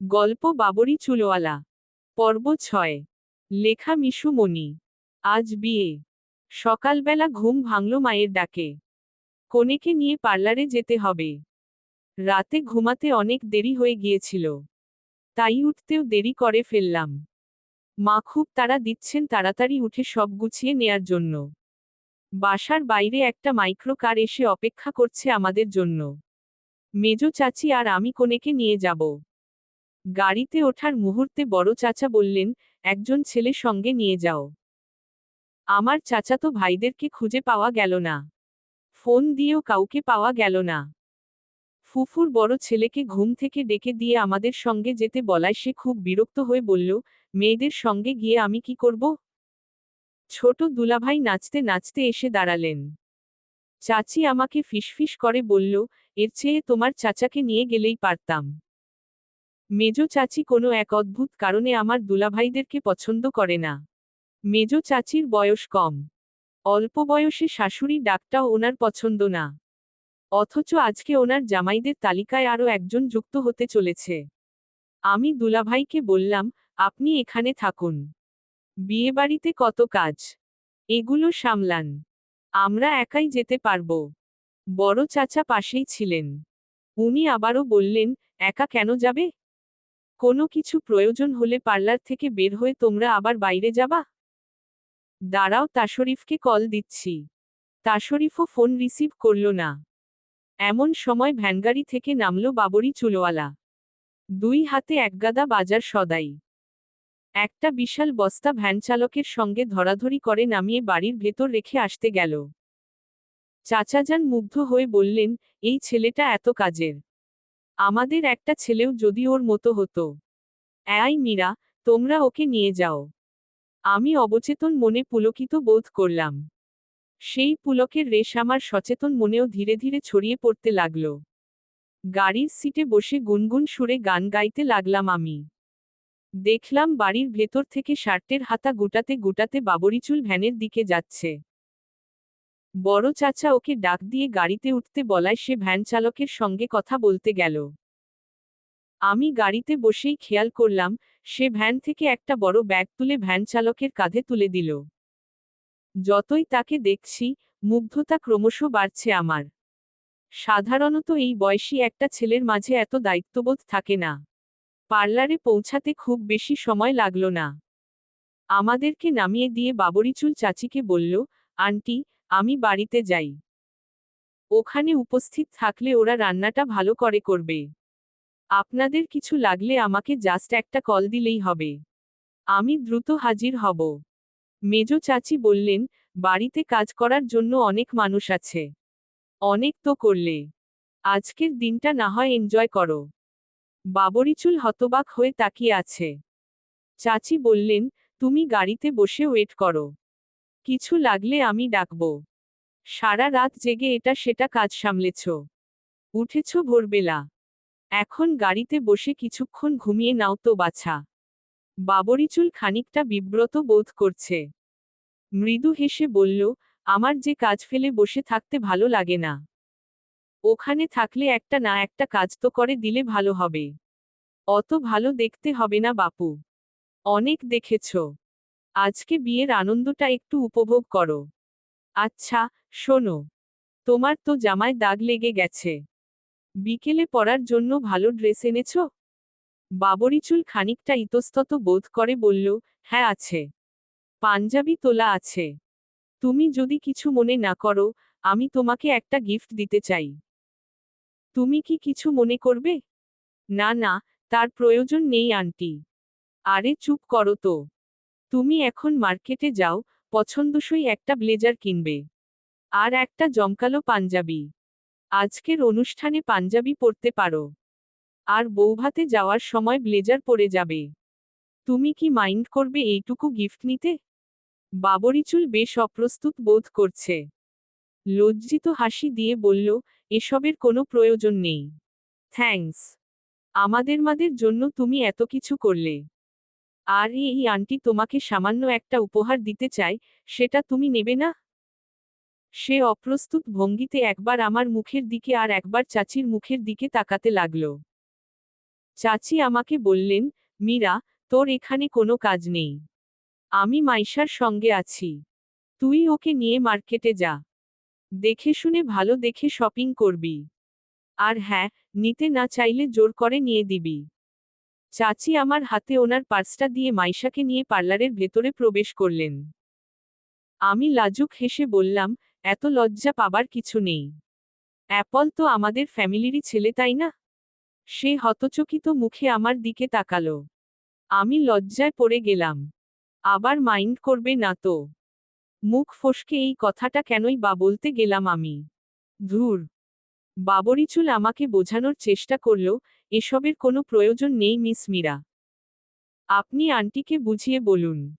গল্প বাবরি চুলোয়ালা পর্ব ছয়। লেখা মিশু মণি। আজ বিয়ে। সকালবেলা ঘুম ভাঙল মায়ের ডাকে। কনেকে নিয়ে পার্লারে যেতে হবে। রাতে ঘুমাতে অনেক দেরি হয়ে গিয়েছিল। তাই উঠতেও দেরি করে ফেললাম। মা খুব তারা দিচ্ছেন তাড়াতাড়ি উঠে সব গুছিয়ে নেয়ার জন্য। বাসার বাইরে একটা মাইক্রো কার এসে অপেক্ষা করছে আমাদের জন্য। মেজো চাচি আর আমি কনেকে নিয়ে যাব। গাড়িতে ওঠার মুহূর্তে বড় চাচা বললেন, একজন ছেলে সঙ্গে নিয়ে যাও। আমার চাচাতো ভাইদেরকে খুঁজে পাওয়া গেল না। ফোন দিয়েও কাউকে পাওয়া গেল না। ফুফুর বড় ছেলেকে ঘুম থেকে ডেকে দিয়ে আমাদের সঙ্গে যেতে বলায় সে খুব বিরক্ত হয়ে বলল, মেয়েদের সঙ্গে গিয়ে আমি কি করব? ছোট দুলাভাই নাচতে নাচতে এসে দাঁড়ালেন। চাচি আমাকে ফিসফিস করে বলল, এর চেয়ে তোমার চাচাকে নিয়ে গেলেই পারতাম। মেজো চাচি কোনো এক অদ্ভুত কারণে আমার দুলাভাইদেরকে পছন্দ করে না। মেজো চাচির বয়স কম। অল্প বয়সে শাশুড়ি ডাকটাও ওনার পছন্দ না। অথচ আজকে ওনার জামাইদের তালিকায় আরও একজন যুক্ত হতে চলেছে। আমি দুলাভাইকে বললাম, আপনি এখানে থাকুন। বিয়েবাড়িতে কত কাজ? এগুলো সামলান। আমরা একাই যেতে পারব। বড় চাচা পাশেই ছিলেন। উনি আবারও বললেন, একা কেন যাবে? কোনো কিছু প্রয়োজন হলে পার্লার থেকে বের হয়ে তোমরা আবার বাইরে যাবা? দাঁড়াও, তাশরিফকে কল দিচ্ছি। তাশরিফও ফোন রিসিভ করল না। এমন সময় ভ্যানগাড়ি থেকে নামল বাবরি চুলোয়ালা দুই হাতে একগাদা বাজার সদাই। একটা বিশাল বস্তা ভ্যানচালকের সঙ্গে ধরাধরি করে নামিয়ে বাড়ির ভেতর রেখে আসতে গেল। চাচাজান মুগ্ধ হয়ে বললেন, এই ছেলেটা এত কাজের। আমাদের একটা ছেলেও যদি ওর মতো হতো। অ্যাই মীরা, তোমরা ওকে নিয়ে যাও। আমি অবচেতন মনে পুলকিত বোধ করলাম। সেই পুলকের রেশ আমার সচেতন মনেও ধীরে ধীরে ছড়িয়ে পড়তে লাগল। গাড়ির সিটে বসে গুনগুন সুরে গান গাইতে লাগলাম আমি। দেখলাম বাড়ির ভেতর থেকে শার্টের হাতা গুটাতে গুটাতে বাবরিচুল ভ্যানের দিকে যাচ্ছে। বড় চাচা ওকে ডাক দিয়ে গাড়িতে উঠতে বলায় সে ভ্যান চালকের সঙ্গে কথা বলতে গেল। আমি গাড়িতে বসেই খেয়াল করলাম, সে ভ্যান থেকে একটা বড় ব্যাগ তুলে ভ্যান চালকের কাঁধে তুলে দিল। যতই তাকে দেখছি, মুগ্ধতা ক্রমশ বাড়ছে আমার। সাধারণত এই বয়সী একটা ছেলের মাঝে এত দায়িত্ববোধ থাকে না। পার্লারে পৌঁছাতে খুব বেশি সময় লাগল না। আমাদেরকে নামিয়ে দিয়ে বাবরিচুল চাচিকে বলল, আন্টি আমি বাড়িতে যাই। ওখানে উপস্থিত থাকলে ওরা রান্নাটা ভালো করে করবে। আপনাদের কিছু লাগলে আমাকে জাস্ট একটা কল দিলেই হবে। আমি দ্রুত হাজির হব। মেজো চাচি বললেন, বাড়িতে কাজ করার জন্য অনেক মানুষ আছে। অনেক তো করলে। আজকের দিনটা না হয় এনজয় করো। বাবরিচুল হতবাক হয়ে তাকিয়ে আছে। চাচি বললেন, তুমি গাড়িতে বসে ওয়েট করো। কিছু লাগলে আমি ডাকব। সারা রাত জেগে এটা সেটা কাজ সামলেছ। উঠেছ ভোরবেলা। এখন গাড়িতে বসে কিছুক্ষণ ঘুমিয়ে নাও তো বাছা। বাবরিচুল খানিকটা বিব্রত বোধ করছে। মৃদু হেসে বলল, আমার যে কাজ ফেলে বসে থাকতে ভালো লাগে না। ওখানে থাকলে একটা না একটা কাজ তো করে, দিলে ভালো হবে। অত ভালো দেখতে হবে না বাপু। অনেক দেখেছ। আজকে বিয়ের আনন্দটা একটু উপভোগ করো। আচ্ছা শোনো। তোমার তো জামায় দাগ লেগে গেছে। বিকেলে পরার জন্য ভালো ড্রেস এনেছ? বাবরিচুল খানিকটা ইতস্তত বোধ করে বলল হ্যাঁ আছে। পাঞ্জাবি তোলা আছে। তুমি যদি কিছু মনে না করো, আমি তোমাকে একটা গিফট দিতে চাই। তুমি কি কিছু মনে করবে? না না, তার প্রয়োজন নেই, আন্টি। আরে চুপ করো তো। তুমি এখন মার্কেটে যাও, পছন্দসই একটা ব্লেজার কিনবে। আর একটা জমকালো পাঞ্জাবি। আজকের অনুষ্ঠানে পাঞ্জাবি পরতে পারো। আর বৌভাতে যাওয়ার সময় ব্লেজার পরে যাবে। তুমি কি মাইন্ড করবে এইটুকু গিফট নিতে? বাবরিচুল বেশ অপ্রস্তুত বোধ করছে। লজ্জিত হাসি দিয়ে বলল, এসবের কোনো প্রয়োজন নেই। থ্যাঙ্কস। আমাদের মাদের জন্য তুমি এত কিছু করলে। আর এই আন্টি তোমাকে সামান্য একটা উপহার দিতে চায় সেটা তুমি নেবে না? সে অপ্রস্তুত ভঙ্গিতে একবার আমার মুখের দিকে আর একবার চাচির মুখের দিকে তাকাতে লাগল। চাচি আমাকে বললেন, মীরা, তোর এখানে কোনো কাজ নেই। আমি মাইশার সঙ্গে আছি। তুই ওকে নিয়ে মার্কেটে যা। দেখে শুনে ভালো দেখে শপিং করবি। আর হ্যাঁ নিতে না চাইলে জোর করে নিয়ে দিবি। চাচি আমার হাতে ওনার পার্সটা দিয়ে মাইশাকে নিয়ে পার্লারের ভেতরে প্রবেশ করলেন। আমি লাজুক হেসে বললাম, এত লজ্জা পাবার কিছু নেই। অ্যাপল তো আমাদের ফ্যামিলিরই ছেলে, তাই না? সে হতচকিত মুখে আমার দিকে তাকালো। আমি লজ্জায় পড়ে গেলাম। আবার মাইন্ড করবে না তো? মুখ ফসকে এই কথাটা কেনই বা বলতে গেলাম আমি। ধুর। বাবরিচুল আমাকে বোঝানোর চেষ্টা করল এসবের কোনো প্রয়োজন নেই, মিস মীরা। আপনি আন্টিকে বুঝিয়ে বলুন।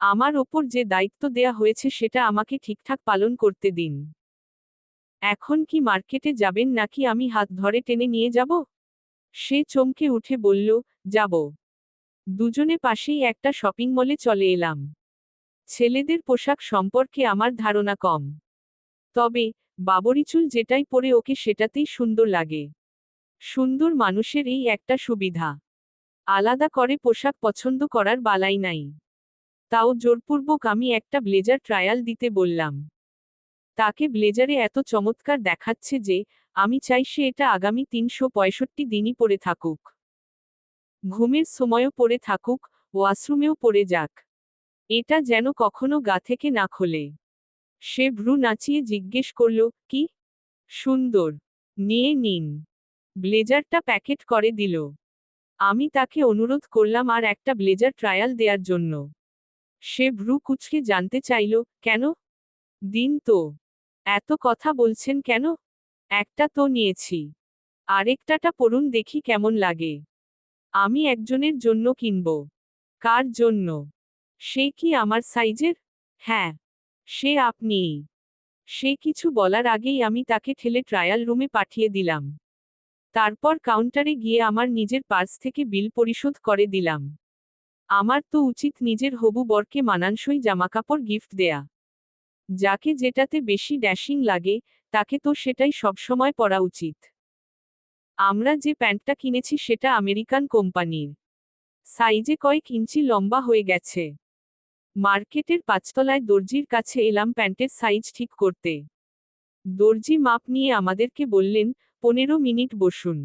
আমার ওপর যে দায়িত্ব দেয়া হয়েছে সেটা আমাকে ঠিকঠাক পালন করতে দিন। এখন কি মার্কেটে যাবেন নাকি আমি হাত ধরে টেনে নিয়ে যাব? সে চমকে উঠে বলল, যাব। দুজনে পাশেই একটা শপিং মলে চলে এলাম। ছেলেদের পোশাক সম্পর্কে আমার ধারণা কম। তবে বাবরিচুল যেটাই পরে ওকে সেটাতেই সুন্দর লাগে। সুন্দর মানুষের এই একটা সুবিধা। আলাদা করে পোশাক পছন্দ করার বালাই নাই। তাও জোরপূর্বক আমি একটা ব্লেজার ট্রায়াল দিতে বললাম। তাকে ব্লেজারে এত চমৎকার দেখাচ্ছে যে, আমি চাই সে এটা আগামী তিনশো পঁয়ষট্টি দিনই পরে থাকুক। ঘুমের সময়ও পরে থাকুক, ওয়াশরুমেও পরে যাক। এটা যেন কখনো গা থেকে না খোলে। সে ভ্রু নাচিয়ে জিজ্ঞেস করল, কি? সুন্দর। নিয়ে নিন। ব্লেজারটা প্যাকেট করে দিল। আমি তাকে অনুরোধ করলাম আর একটা ব্লেজার ট্রায়াল দেওয়ার জন্য। সে ভ্রু কুচকে জানতে চাইল, কেন? দিন তো। এত কথা বলছেন কেন? একটা তো নিয়েছি। আরেকটাটা পড়ুন দেখি কেমন লাগে। আমি একজনের জন্য কিনব। কার জন্য? সে কি আমার সাইজের? হ্যাঁ। সে আপনিই। সে কিছু বলার আগেই আমি তাকে ঠেলে ট্রায়াল রুমে পাঠিয়ে দিলাম। তারপর কাউন্টারে গিয়ে আমার নিজের পার্স থেকে বিল পরিশোধ করে দিলাম। আমার তো উচিত নিজের হবু বরকে মানানসই জামাকাপড় গিফট দেয়া। যাকে যেটাতে বেশি ড্যাশিং লাগে, তাকে তো সেটাই সবসময় পরা উচিত। আমরা যে প্যান্টটা কিনেছি সেটা আমেরিকান কোম্পানির। সাইজে কয়েক ইঞ্চি লম্বা হয়ে গেছে। মার্কেটের পাঁচতলায় দর্জির কাছে এলাম প্যান্টের সাইজ ঠিক করতে। দর্জি মাপ নিয়ে আমাদেরকে বললেন পনেরো মিনিট বসুন।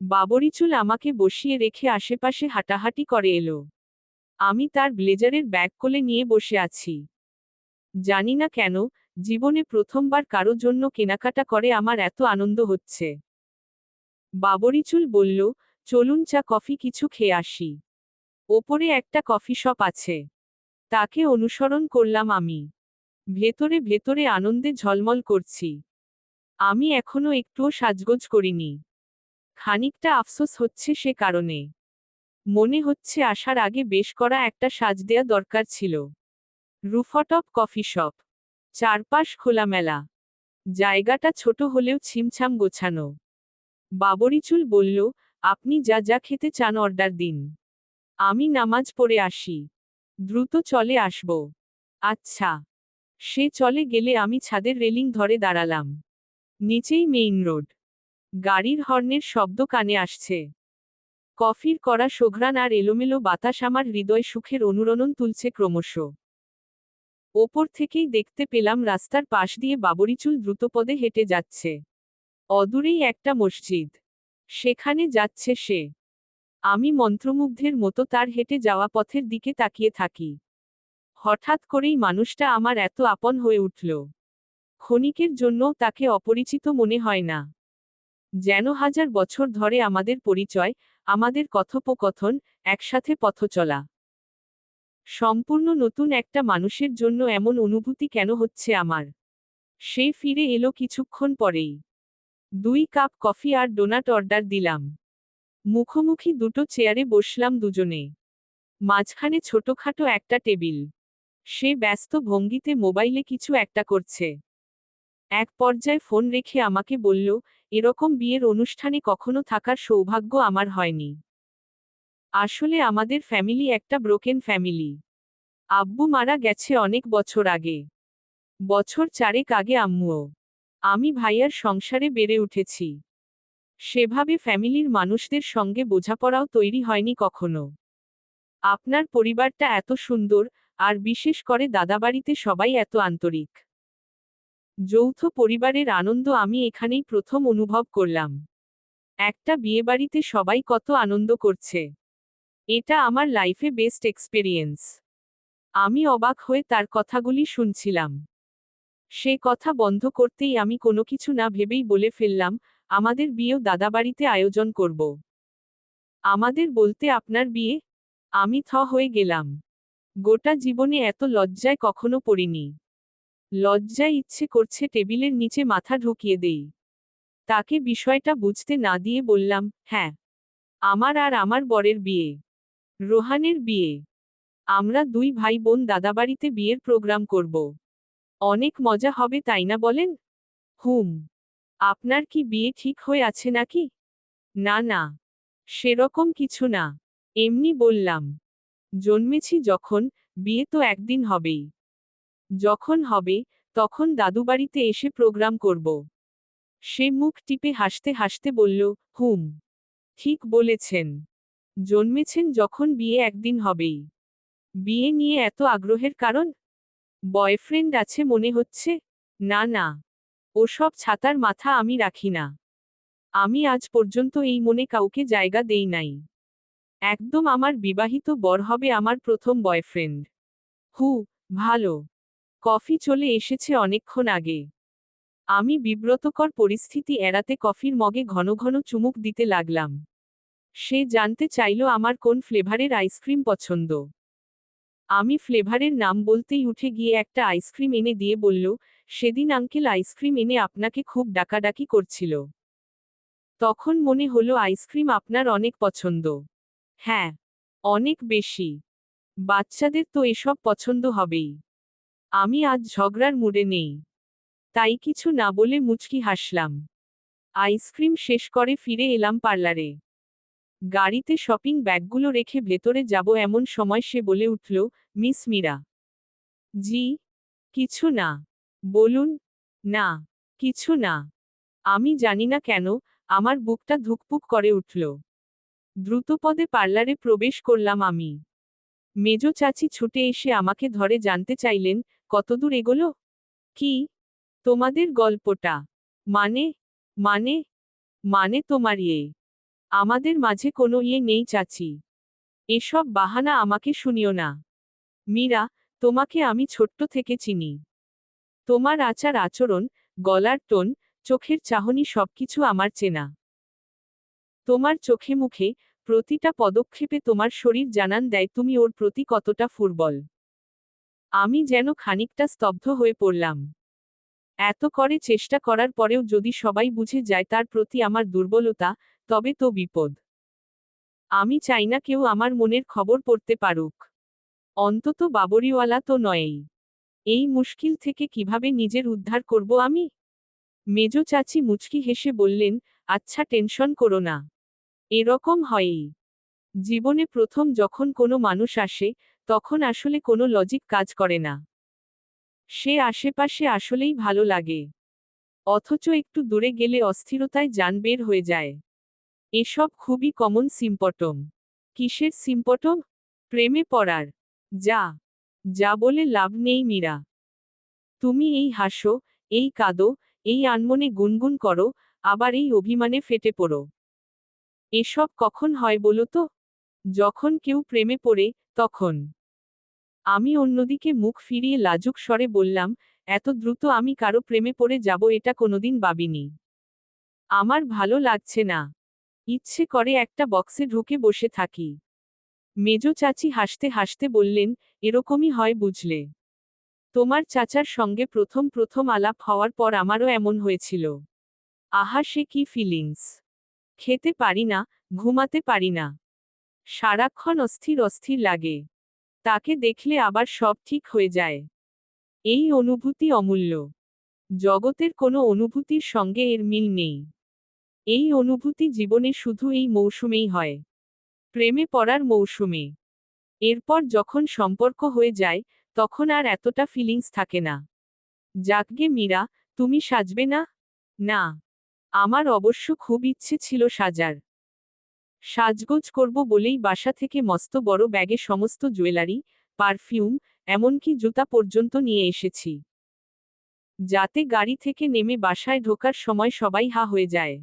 বাবরিচুল আমাকে বসিয়ে রেখে আশেপাশে হাঁটাহাঁটি করে এলো। আমি তার ব্লেজারের ব্যাগ কোলে নিয়ে বসে আছি। জানি না কেন, জীবনে প্রথমবার কারও জন্য কেনাকাটা করে আমার এত আনন্দ হচ্ছে। বাবরিচুল বলল, চলুন চা, কফি কিছু খেয়ে আসি। ওপরে একটা কফি শপ আছে। তাকে অনুসরণ করলাম আমি। ভেতরে ভেতরে আনন্দে ঝলমল করছি। আমি এখনও একটুও সাজগোজ করিনি। খানিকটা আফসোস হচ্ছে সে কারণে। মনে হচ্ছে আসার আগে বেশ করা একটা সাজ দেয়া দরকার ছিল। Rooftop coffee shop. চারপাশ খোলামেলা। জায়গাটা ছোট হলেও ছিমছাম গোছানো। বাবরিচুল বলল, আপনি যা যা খেতে চান অর্ডার দিন। আমি নামাজ পড়ে আসি। দ্রুত চলে আসব। আচ্ছা। সে চলে গেলে আমি ছাদের রেলিং ধরে দাঁড়ালাম। নিচেই মেইন রোড। গাড়ির হর্নের শব্দ কানে আসছে। কফির করা সোঘ্রাণ আর এলোমেলো বাতাস আমার হৃদয় সুখের অনুরণন তুলছে ক্রমশ। ওপর থেকেই দেখতে পেলাম রাস্তার পাশ দিয়ে বাবরিচুল দ্রুতপদে হেঁটে যাচ্ছে। অদূরেই একটা মসজিদ। সেখানে যাচ্ছে সে। আমি মন্ত্রমুগ্ধের মতো তার হেঁটে যাওয়া পথের দিকে তাকিয়ে থাকি। হঠাৎ করেই মানুষটা আমার এত আপন হয়ে উঠল। ক্ষণিকের জন্য তাকে অপরিচিত মনে হয় না। যেন হাজার বছর ধরে আমাদের পরিচয়, আমাদের কথোপকথন, একসাথে পথ চলা। সম্পূর্ণ নতুন একটা মানুষের জন্য এমন অনুভূতি কেন হচ্ছে আমার? সে ফিরে এলো কিছুক্ষণ পরেই। দুই কাপ কফি আর ডোনাট অর্ডার দিলাম। মুখোমুখি দুটো চেয়ারে বসলাম দুজনে। মাঝখানে ছোটখাটো একটা টেবিল। সে ব্যস্ত ভঙ্গিতে মোবাইলে কিছু একটা করছে। এক পর্যায়ে ফোন রেখে আমাকে বলল, এরকম বিয়ের অনুষ্ঠানে কখনো থাকার সৌভাগ্য আমার হয়নি। আসলে আমাদের ফ্যামিলি একটা ব্রোকেন ফ্যামিলি। আব্বু মারা গেছে অনেক বছর আগে। বছর চারেক আগে আম্মুও। আমি ভাইয়ার সংসারে বেড়ে উঠেছি। সেভাবে ফ্যামিলির মানুষদের সঙ্গে বোঝাপড়াও তৈরি হয়নি কখনো। আপনার পরিবারটা এত সুন্দর, আর বিশেষ করে দাদাবাড়িতে সবাই এত আন্তরিক। যৌথ পরিবারের আনন্দ আমি এখানেই প্রথম অনুভব করলাম। একটা বিয়েবাড়িতে সবাই কত আনন্দ করছে। এটা আমার লাইফে বেস্ট এক্সপেরিয়েন্স। আমি অবাক হয়ে তার কথাগুলি শুনছিলাম। সে কথা বন্ধ করতেই আমি কোনো কিছু না ভেবেই বলে ফেললাম, আমাদের বিয়েও দাদাবাড়িতে আয়োজন করব। আমাদের বলতে আপনার বিয়ে? আমি থ হয়ে গেলাম। গোটা জীবনে এত লজ্জায় কখনো পড়িনি। লজ্জায় ইচ্ছে করছে টেবিলের নিচে মাথা ঢুকিয়ে দেই। তাকে বিষয়টা বুঝতে না দিয়ে বললাম হ্যাঁ আমার আর আমার বরের বিয়ে, রোহানের বিয়ে। আমরা দুই ভাই বোন দাদাবাড়িতে বিয়ের প্রোগ্রাম করব। অনেক মজা হবে, তাই না বলেন? হুম, আপনার কি বিয়ে ঠিক হয়ে আছে নাকি? না না, সেরকম কিছু না। এমনি বললাম, জন্মেছি যখন, বিয়ে তো একদিন হবেই। যখন হবে, তখন দাদুবাড়িতে এসে প্রোগ্রাম করব। সে মুখ টিপে হাসতে হাসতে বলল, হুম, ঠিক বলেছেন। জন্মেছেন যখন বিয়ে একদিন হবেই। বিয়ে নিয়ে এত আগ্রহের কারণ? বয়ফ্রেন্ড আছে মনে হচ্ছে? না না। ওসব ছাতার মাথা আমি রাখি না। আমি আজ পর্যন্ত এই মনে কাউকে জায়গা দেই নাই। একদম আমার বিবাহিত বর হবে আমার প্রথম বয়ফ্রেন্ড। হু, ভালো। কফি চলে এসেছে অনেকক্ষণ আগে আমি বিব্রতকর পরিস্থিতি এড়াতে কফির মগে ঘন ঘন চুমুক দিতে লাগলাম। সে জানতে চাইল আমার কোন ফ্লেভারের আইসক্রিম পছন্দ। আমি ফ্লেভারের নাম বলতেই উঠে গিয়ে একটা আইসক্রিম এনে দিয়ে বলল, সেদিন আঙ্কেল আইসক্রিম এনে আপনাকে খুব ডাকাডাকি করছিল। তখন মনে হলো আইসক্রিম আপনার অনেক পছন্দ। হ্যাঁ অনেক বেশি। বাচ্চাদের তো এসব পছন্দ হবেই। আমি আজ ঝগড়ার মুডে নেই। তাই কিছু না বলে মুচকি হাসলাম। আইসক্রিম শেষ করে ফিরে এলাম পার্লারে। গাড়িতে শপিং ব্যাগগুলো রেখে ভেতরে যাব এমন সময় সে বলে উঠল, মিস মীরা। জি। কিছু না। বলুন? না। কিছু না। আমি জানি না কেন। আমার বুকটা ধুকপুক করে উঠল। দ্রুতপদে পার্লারে প্রবেশ করলাম আমি। মেজো চাচি ছুটে এসে আমাকে ধরে জানতে চাইলেন কতদূর এগোলো? কি? তোমাদের গল্পটা। মানে? মানে? মানে তোমার ইয়ে। আমাদের মাঝে কোনো ইয়ে নেই চাচি। এসব বাহানা আমাকে শুনিও না। মীরা, তোমাকে আমি ছোট্ট থেকে চিনি। তোমার আচার আচরণ, গলার টোন, চোখের চাহনি সবকিছু আমার চেনা। তোমার চোখে মুখে প্রতিটা পদক্ষেপে তোমার শরীর জানান দেয় তুমি ওর প্রতি কতটা ফুটবল আমি যেন খানিকটা স্তব্ধ হয়ে পড়লাম। এত করে চেষ্টা করার পরেও যদি সবাই বুঝে যায় তার প্রতি আমার দুর্বলতা, তবে তো বিপদ। আমি চাই না কেউ আমার মনের খবর পড়তে পারুক। অন্তত বাবরিওয়ালা তো নয়ই। এই মুশকিল থেকে কীভাবে নিজের উদ্ধার করব আমি? মেজো চাচি মুচকি হেসে বললেন আচ্ছা টেনশন করো না। এরকম হয়ই। জীবনে প্রথম যখন কোনো মানুষ আসে তখন আসলে কোনো লজিক কাজ করে না। সে আশেপাশে আসলেই ভালো লাগে। অথচ একটু দূরে গেলে অস্থিরতায় যান বের হয়ে যায়। এসব খুবই কমন সিম্পটম কিসের সিম্পটম প্রেমে পড়ার। যা। যা বলে লাভ নেই মীরা। তুমি এই হাসো, এই কাঁদো, এই আনমনে গুনগুন করো, আবার এই অভিমানে ফেটে পড়ো। এসব কখন হয় বলো তো? যখন কেউ প্রেমে পড়ে, তখন। আমি অন্যদিকে মুখ ফিরিয়ে লাজুক স্বরে বললাম, এত দ্রুত আমি কারও প্রেমে পড়ে যাব এটা কোনোদিন ভাবিনি। আমার ভালো লাগছে না। ইচ্ছে করে একটা বক্সে ঢুকে বসে থাকি। মেজো চাচি হাসতে হাসতে বললেন, এরকমই হয় বুঝলে। তোমার চাচার সঙ্গে প্রথম প্রথম আলাপ হওয়ার পর আমারও এমন হয়েছিল। আহা, সে কি ফিলিংস খেতে পারি না, ঘুমাতে পারি না। সারাক্ষণ অস্থির অস্থির লাগে। তাকে দেখলে আবার সব ঠিক হয়ে যায়। এই অনুভূতি অমূল্য। জগতের কোনো অনুভূতির সঙ্গে এর মিল নেই। এই অনুভূতি জীবনে শুধু এই মৌসুমেই হয়। প্রেমে পড়ার মৌসুমে। এরপর যখন সম্পর্ক হয়ে যায়, তখন আর এতটা ফিলিংস থাকে না। যাকগে মীরা, তুমি সাজবে না? না। আমার অবশ্য খুব ইচ্ছে ছিল সাজার। সাজগোজ করব বলেই বাসা থেকে মস্ত বড় ব্যাগে সমস্ত জুয়েলারি, পারফিউম, এমনকি জুতা পর্যন্ত নিয়ে এসেছি। যাতে গাড়ি থেকে নেমে বাসায় ঢোকার সময় সবাই হা হয়ে যায়।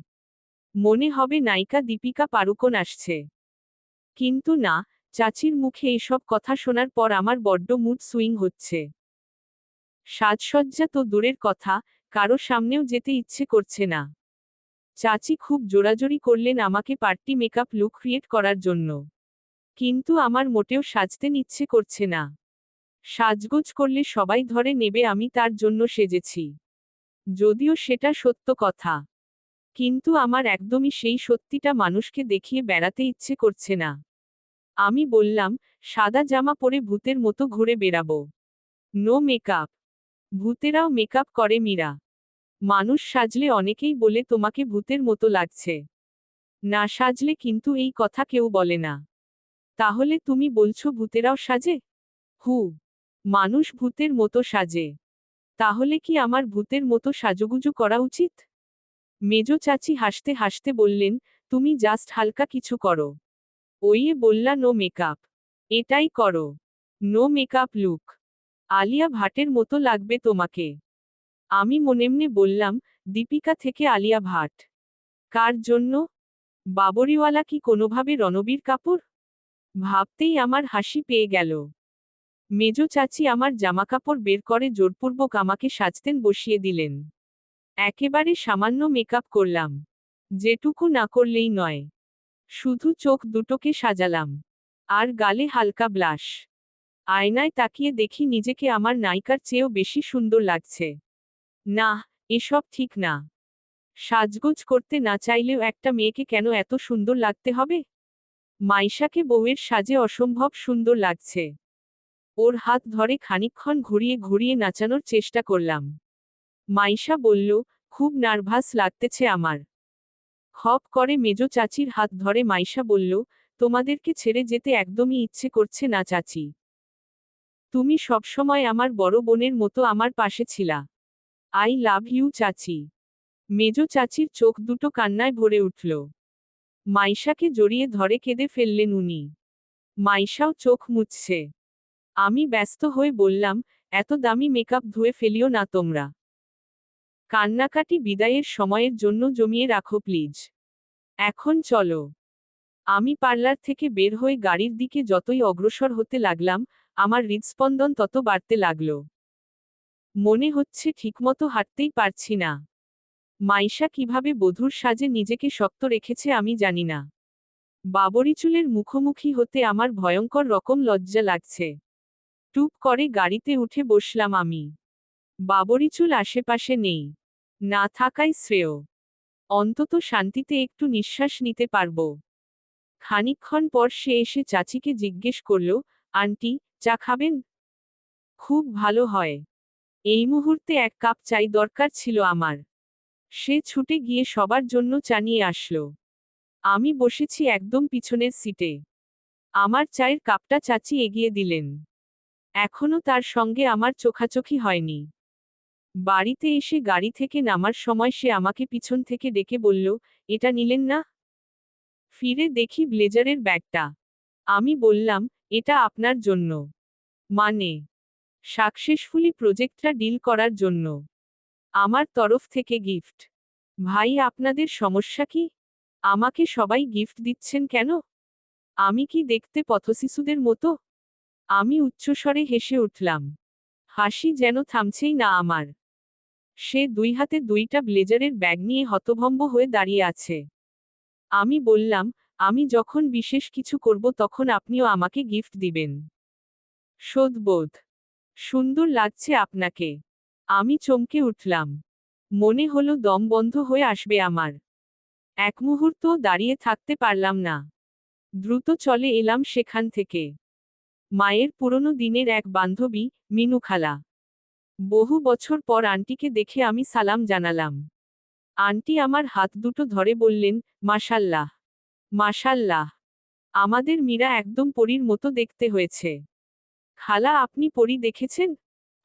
মনে হবে নায়িকা দীপিকা পারুকন আসছে। কিন্তু না, চাচির মুখে এসব কথা শোনার পর আমার বড্ড মুড সুইং হচ্ছে। সাজসজ্জা তো দূরের কথা, কারও সামনেও যেতে ইচ্ছে করছে না। চাচি খুব জোরাজোরি করলেন আমাকে পার্টি মেকআপ লুক ক্রিয়েট করার জন্য। কিন্তু আমার মোটেও সাজতে ইচ্ছে করছে না। সাজগোজ করলে সবাই ধরে নেবে আমি তার জন্য সেজেছি। যদিও সেটা সত্য কথা। কিন্তু আমার একদমই সেই সত্যিটা মানুষকে দেখিয়ে বেড়াতে ইচ্ছে করছে না। আমি বললাম, সাদা জামা পরে ভূতের মতো ঘুরে বেড়াবো। No makeup. ভূতেরাও মেকআপ করে মীরা। মানুষ সাজলে অনেকেই বলে, তোমাকে ভূতের মতো লাগছে। না সাজলে কিন্তু এই কথা কেউ বলে না। তাহলে তুমি বলছো, ভূতেরাও সাজে? হু, মানুষ ভূতের মতো সাজে। তাহলে কি আমার ভূতের মতো সাজুগুজু করা উচিত? মেজো চাচি হাসতে হাসতে বললেন, তুমি জাস্ট হালকা কিছু করো। ওইয়ে বললা, নো মেকআপ। এটাই করো। No makeup look. আলিয়া ভাটের মতো লাগবে তোমাকে। আমি মনেমনে বললাম, দীপিকা থেকে আলিয়া ভাট। কার জন্য? বাবরিওয়ালা কি কোনোভাবে রণবীর কাপুর? ভাবতেই আমার হাসি পেয়ে গেল। মেজো চাচি আমার জামাকাপড় বের করে জোরপূর্বক আমাকে সাজতেন বসিয়ে দিলেন। একেবারে সামান্য মেকআপ করলাম। যেটুকু না করলেই নয়। শুধু চোখ দুটোকে সাজালাম। আর গালে হালকা ব্লাশ। আয়নায় তাকিয়ে দেখি নিজেকে আমার নায়িকার চেয়েও বেশি সুন্দর লাগছে। না, এসব ঠিক না। সাজগোজ করতে না চাইলেও একটা মেয়েকে কেন এত সুন্দর লাগতে হবে? মাইশাকে বউয়ের সাজে অসম্ভব সুন্দর লাগছে। ওর হাত ধরে খানিকক্ষণ ঘুরিয়ে ঘুরিয়ে নাচানোর চেষ্টা করলাম। মাইশা বলল, খুব নার্ভাস লাগতেছে আমার। খপ করে মেজো চাচির হাত ধরে মাইশা বলল, তোমাদেরকে ছেড়ে যেতে একদমই ইচ্ছে করছে না, চাচি। তুমি সবসময় আমার বড় বোনের মতো আমার পাশে ছিলা। আই লাভ ইউ চাচি। মেজো চাচির চোখ দুটো কান্নায় ভরে উঠল। মাইশাকে জড়িয়ে ধরে কেঁদে ফেললেন উনি। মাইশাও চোখ মুছছে। আমি ব্যস্ত হয়ে বললাম, এত দামি মেকআপ ধুয়ে ফেলিও না তোমরা। কান্নাকাটি বিদায়ের সময়ের জন্য জমিয়ে রাখো, প্লিজ। এখন চলো। আমি পার্লার থেকে বের হয়ে গাড়ির দিকে যতই অগ্রসর হতে লাগলাম, আমার হৃদস্পন্দন তত বাড়তে লাগল। মনে হচ্ছে ঠিকমতো হাঁটতেই পারছি না। মাইশা কীভাবে বধুর সাজে নিজেকে শক্ত রেখেছে আমি জানি না। বাবরি চুলের মুখোমুখি হতে আমার ভয়ঙ্কর রকম লজ্জা লাগছে। টুপ করে গাড়িতে উঠে বসলাম আমি। বাবরি চুল আশেপাশে নেই। না থাকাই শ্রেয়। অন্তত শান্তিতে একটু নিঃশ্বাস নিতে পারব। খানিকক্ষণ পর সে এসে চাচিকে জিজ্ঞেস করল, আন্টি, চা খাবেন? খুব ভালো হয়। এই মুহূর্তে এক কাপ চাই দরকার ছিল আমার। সে ছুটে গিয়ে সবার জন্য চা নিয়ে আসলো। আমি বসেছি একদম পিছনের সিটে। আমার চায়ের কাপটা চাচি এগিয়ে দিলেন। এখনও তার সঙ্গে আমার চোখাচোখি হয়নি। বাড়িতে এসে গাড়ি থেকে নামার সময় সে আমাকে পিছন থেকে ডেকে বলল, এটা নিলেন না? ফিরে দেখি ব্লেজারের ব্যাগটা। আমি বললাম, এটা আপনার জন্য। মানে সাকসেসফুলি প্রজেক্টটা ডিল করার জন্য। আমার তরফ থেকে গিফট। ভাই, আপনাদের সমস্যা কি? আমাকে সবাই গিফট দিচ্ছেন কেন? আমি কি দেখতে পথশিশুদের মতো? আমি উচ্চস্বরে হেসে উঠলাম। হাসি যেন থামছেই না আমার। সে দুই হাতে দুইটা ব্লেজারের ব্যাগ নিয়ে হতভম্ব হয়ে দাঁড়িয়ে আছে। আমি বললাম, আমি যখন বিশেষ কিছু করব তখন আপনিও আমাকে গিফট দিবেন। শোধবোধ সুন্দর লাগছে আপনাকে। আমি চমকে উঠলাম। মনে হলো দম বন্ধ হয়ে আসবে আমার। এক মুহূর্ত দাঁড়িয়ে থাকতে পারলাম না। দ্রুত চলে এলাম সেখান থেকে। মায়ের পুরনো দিনের এক বান্ধবী, মিনু খালা। বহু বছর পর আন্টিকে দেখে আমি সালাম জানালাম। আন্টি আমার হাত দুটো ধরে বললেন মাসাল্লাহ মাসাল্লাহ আমাদের মীরা একদম পরীর মতো দেখতে হয়েছে। খালা, আপনি পরি দেখেছেন?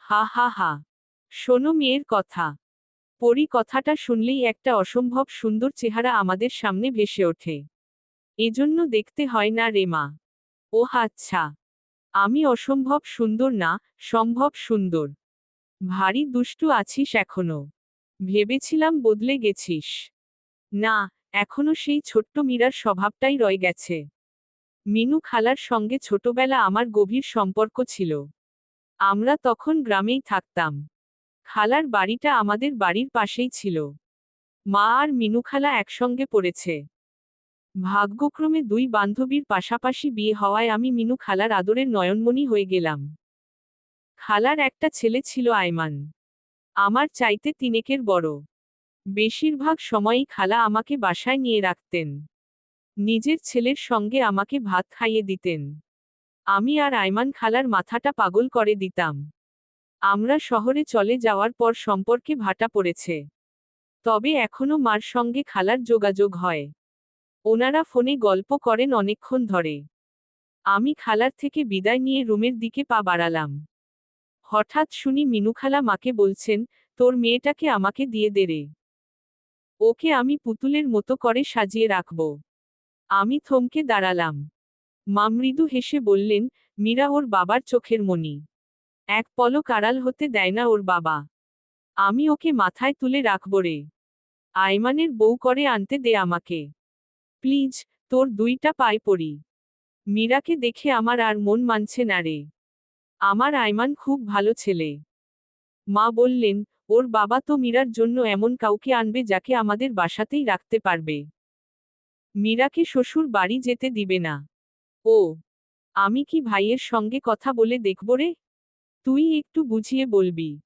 হা হা হা। শোনো মেয়ের কথা। পরি কথাটা শুনলেই একটা অসম্ভব সুন্দর চেহারা আমাদের সামনে ভেসে ওঠে। এজন্য দেখতে হয় না রে মা। ও আচ্ছা। আমি অসম্ভব সুন্দর না, সম্ভব সুন্দর। ভারী দুষ্টু আছিস এখনও। ভেবেছিলাম বদলে গেছিস। না, এখনও সেই ছোট্ট মীরার স্বভাবটাই রয়ে গেছে। মিনু খালার সঙ্গে ছোটবেলা আমার গভীর সম্পর্ক ছিল। আমরা তখন গ্রামেই থাকতাম। খালার বাড়িটা আমাদের বাড়ির পাশেই ছিল। মা আর মিনু খালা একসঙ্গে পড়েছে। ভাগ্যক্রমে দুই বান্ধবীর পাশাপাশি বিয়ে হওয়ায় আমি মিনু খালার আদরের নয়নমণি হয়ে গেলাম। খালার একটা ছেলে ছিল আয়মান। আমার চাইতে তিনেকের বড়। বেশিরভাগ সময়ই খালা আমাকে বাসায় নিয়ে রাখতেন। নিজের ছেলের সঙ্গে আমাকে ভাত খাইয়ে দিতেন। আমি আর আয়মান খালার মাথাটা পাগল করে দিতাম। আমরা শহরে চলে যাওয়ার পর সম্পর্কে ভাটা পড়েছে। তবে এখনও মার সঙ্গে খালার যোগাযোগ হয়। ওনারা ফোনে গল্প করেন অনেকক্ষণ ধরে। আমি খালার থেকে বিদায় নিয়ে রুমের দিকে পা বাড়ালাম। হঠাৎ শুনি মিনুখালা মাকে বলছেন, তোর মেয়েটাকে আমাকে দিয়ে দে রে। ওকে আমি পুতুলের মতো করে সাজিয়ে রাখব। আমি থমকে দাঁড়ালাম। মা মৃদু হেসে বললেন, মীরা ওর বাবার চোখের মণি। এক পলক আড়াল হতে দেয় না ওর বাবা। আমি ওকে মাথায় তুলে রাখব রে। আয়মানের বউ করে আনতে দে আমাকে। প্লিজ, তোর দুইটা পায়ে পড়ি। মীরাকে দেখে আমার আর মন মানছে না রে। আমার আয়মান খুব ভালো ছেলে। মা বললেন, ওর বাবা তো মীরার জন্য এমন কাউকে আনবে যাকে আমাদের বাসাতেই রাখতে পারবে। মীরাকে শ্বশুর বাড়ি যেতে দিবে না। ও, আমি কি ভাইয়ের সঙ্গে কথা বলে দেখব রে? তুই একটু বুঝিয়ে বলবি।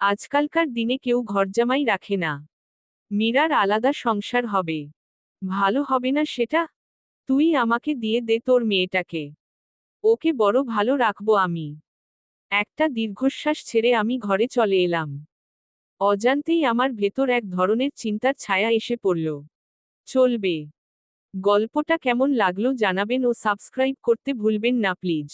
আজকালকার দিনে কেউ ঘরজামাই রাখে না। মীরার আলাদা সংসার হবে। ভালো হবে না সেটা? তুই আমাকে দিয়ে দে তোর মেয়েটাকে। ওকে বড় ভালো রাখব আমি। একটা দীর্ঘশ্বাস ছেড়ে আমি ঘরে চলে এলাম। অজান্তেই আমার ভেতর এক ধরনের চিন্তার ছায়া এসে পড়ল। চলবে। গল্পটা কেমন লাগল জানাবেন ও সাবস্ক্রাইব করতে ভুলবেন না প্লিজ।